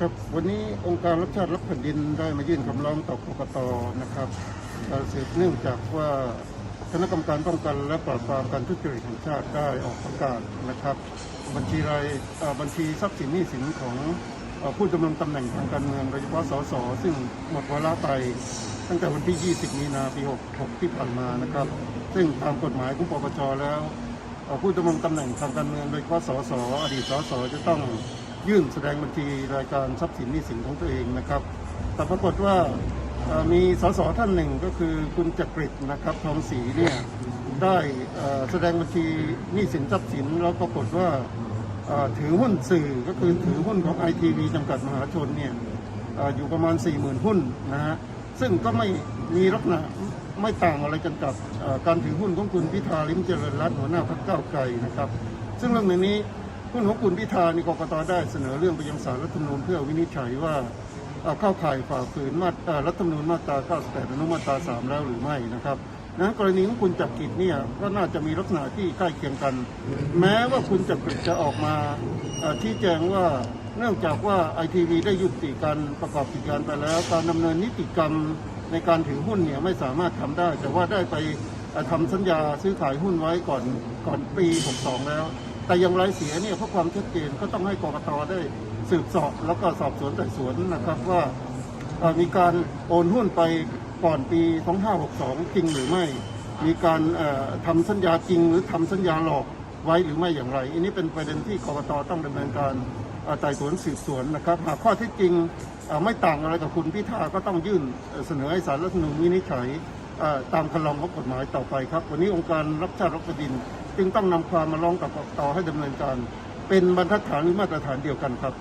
ครับวันนี้องค์การรับชาติรับแผ่นดินได้มายื่นคำร้องต่อกกตนะครับเสืบเนื่องจากว่าคณะกรรมการป้องกันและปราบปรามการทุจริตแห่งชาติได้ออกประกาศนะครับ บัญชีรายบัญชีทรัพย์สินหนี้สินของผู้ดำรงตำแหน่งทางการเมืองโดยเฉพาะสสซึ่งหมดวาระไปตั้งแต่วันที่ 20 มีนาปี 66 ที่ผ่านมานะครับ ซึ่งตามกฎหมายของปปชแล้วผู้ดำรงตำแหน่งทางการเมืองโดยเฉพาะสสอดีตสสจะต้อง ยื่นแสดงบัญชีรายการทรัพย์สินหนี้สินของตัวเองนะครับ แต่ปรากฏว่ามีสสท่านหนึ่งก็คือคุณจักริดนะครับทองศรีเนี่ยได้แสดงบัญชีหนี้สินทรัพย์สินแล้วปรากฏว่าถือหุ้นสื่อก็คือถือหุ้นของไอทีวีจำกัดมหาชนเนี่ยออยู่ประมาณ 40,000 หุ้นนะฮะซึ่งก็ไม่มีลักษณะไม่ต่างอะไรกันกับการถือหุ้นของคุณพิธาลิมเจริญรัตน์หัวหน้าพรรคก้าวไกลนะครับ ซึ่งเรื่องใน หุ้นของคุณพิธานี่กกตได้เสนอเรื่องไปยังศาลรัฐธรรมนูญเพื่อวินิจฉัยว่าเข้าข่ายฝ่าฝืนมาตรารัฐธรรมนูญมาตรา 98 อนุมาตรา 3 แล้วหรือไม่นะครับนั้นกรณีของคุณจักริดเนี่ยก็น่าจะมีลักษณะที่ใกล้เคียงกัน แม้ว่าคุณจักริดจะออกมาเอ่อชี้แจงว่าเนื่องจากว่าไอทีวีได้ยุติการประกอบกิจการไปแล้ว การดำเนินนิติกรรมในการถือหุ้นเนี่ยไม่สามารถทำได้ แต่ว่าได้ไปเอ่อทำสัญญาซื้อขายหุ้นไว้ก่อนก่อนปี 62 แล้ว แต่อย่างไรเสียเนี่ยเพราะความชัดเจนก็ต้องให้กรกตได้สืบสอบแล้วก็สอบสวนไต่สวนนะครับว่ามีการโอนหุ้นไปก่อนปี 2562 จริงหรือไม่ มีการเอ่อทำสัญญาจริงหรือทำสัญญาหลอกไว้หรือไม่อย่างไร อันนี้เป็นประเด็นที่กรกตต้องดำเนินการไต่สวนสืบสวนนะครับหากข้อที่จริงไม่ต่างอะไรกับคุณพิธาก็ต้องยื่นเสนอให้สารรัฐธรรมนูญวินิจฉัยตามคลองของกฎหมายต่อไปครับ วันนี้องค์การรับชาติรับแผ่นดิน จึงต้องนำความมาร้องกับกกตให้ดำเนินการ เป็นบรรทัดฐานหรือมาตรฐานเดียวกันครับ